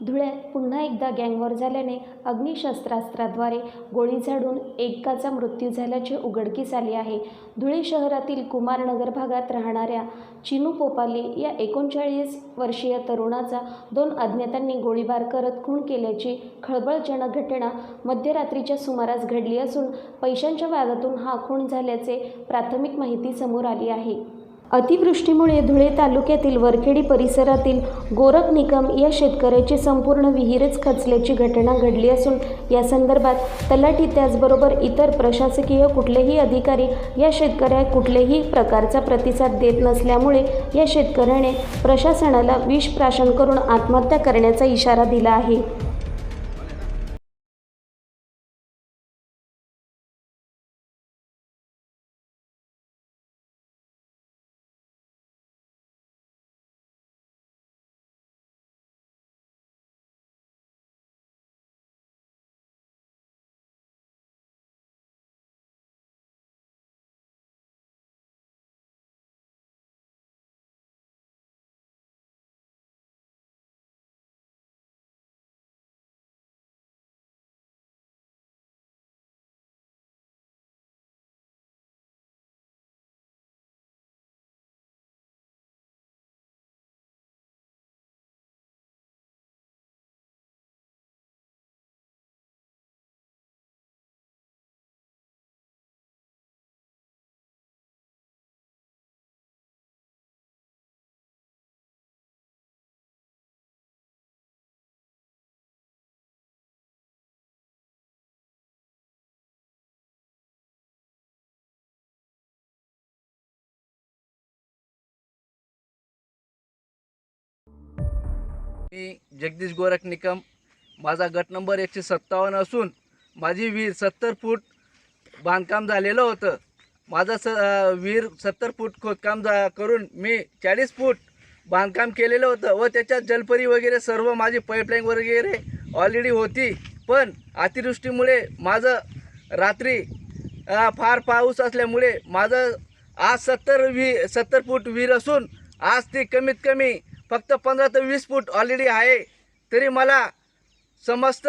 धुळ्यात पुन्हा एकदा गँगवर झाल्याने अग्निशस्त्रास्त्राद्वारे गोळी झाडून एकाचा मृत्यू झाल्याचे उघडकीस आले आहे. धुळे शहरातील कुमारनगर भागात राहणाऱ्या चिनू पोपाली या एकोणचाळीस वर्षीय तरुणाचा दोन अज्ञातांनी गोळीबार करत खून केल्याची खळबळजनक घटना मध्यरात्रीच्या सुमारास घडली असून पैशांच्या वादातून हा खून झाल्याचे प्राथमिक माहिती समोर आली आहे. अतिवृष्टीमुळे धुळे तालुक्यातील वरखेडी परिसरातील गोरख निकम या शेतकऱ्याची संपूर्ण विहीरच खचल्याची घटना घडली असून या संदर्भात तलाठी त्याचबरोबर इतर प्रशासकीय कुठलेही अधिकारी या शेतकऱ्या कुठल्याही प्रकारचा प्रतिसाद देत नसल्यामुळे या शेतकऱ्याने प्रशासनाला विष प्राशन करून आत्महत्या करण्याचा इशारा दिला आहे. मी जगदीश गोरख निकम. माझा गट नंबर एकशे सत्तावन्न असून माझी विहीर सत्तर फूट बांधकाम झालेलं होतं. माझं स वीर विहीर सत्तर फूट खोदकाम जा करून मी चाळीस फूट बांधकाम केलेलं होतं व त्याच्यात जलपरी वगैरे सर्व माझी पाईपलाईन वगैरे ऑलरेडी होती. पण अतिवृष्टीमुळे माझं रात्री फार पाऊस असल्यामुळे माझं आज सत्तर वी सत्तर फूट विहीर असून आज ती कमीत कमी फक्त पंधरा ते वीस फूट ऑलरेडी आहे. तरी मला समस्त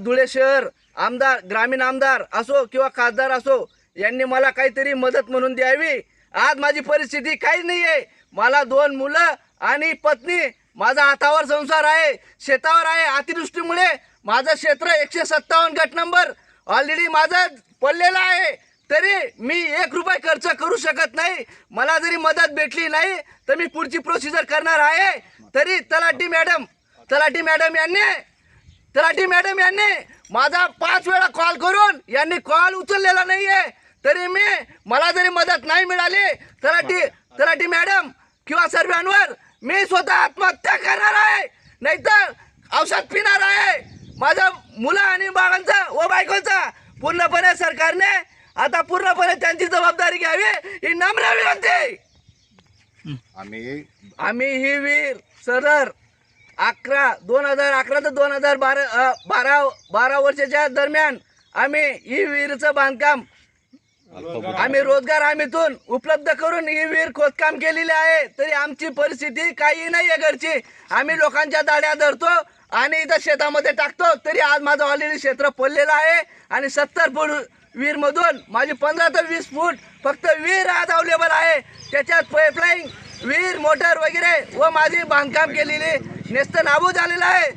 धुळे शहर आमदार ग्रामीण आमदार असो किंवा खासदार असो यांनी मला काहीतरी मदत म्हणून द्यावी. आज माझी परिस्थिती काही नाही आहे मला दोन मुलं आणि पत्नी माझा हातावर संसार आहे शेतावर आहे. अतिवृष्टीमुळे माझं क्षेत्र एकशे सत्तावन्न गट नंबर ऑलरेडी माझं पडलेलं आहे. तरी मी एक रुपये खर्च करू शकत नाही. मला जरी मदत भेटली नाही तर मी पुढची प्रोसिजर करणार आहे. तरी तलाठी मॅडम तलाठी मॅडम यांनी तलाठी मॅडम यांनी माझा पाच वेळा कॉल करून यांनी कॉल उचललेला नाहीये. तरी मी मला जरी मदत नाही मिळाली तलाठी तलाठी मॅडम किंवा सर्वांवर मी स्वतः आत्महत्या करणार आहे. नाहीतर औषध पिणार आहे. माझ्या मुलं आणि बाळांचा व बायकोचा पूर्णपणे सरकारने आता पूर्णपणे त्यांची जबाबदारी घ्यावी ही नम्र विनंती. आम्ही आम्ही ही वीर सरर अकरा दोन हजार अकरा ते दोन हजार बारा बारा बारा वर्षाच्या दरम्यान आम्ही ही विहीरचं बांधकाम आम्ही रोजगार हमीतून उपलब्ध करून ही विहीर खोदकाम केलेली आहे. तरी आमची परिस्थिती काही नाही आहे घरची. आम्ही लोकांच्या दाड्या धरतो आणि इथं शेतामध्ये टाकतो. तरी आज माझं ऑलरेडी क्षेत्र पडलेलं आहे आणि सत्तर फूट वीरमधून माझी पंधरा ते वीस फूट फक्त विहीर आज अवेलेबल आहे. त्याच्यात पाईपलाईन विहीर मोटर वगैरे व माझी बांधकाम केलेली नेस्त नाबूद झालेलं आहे.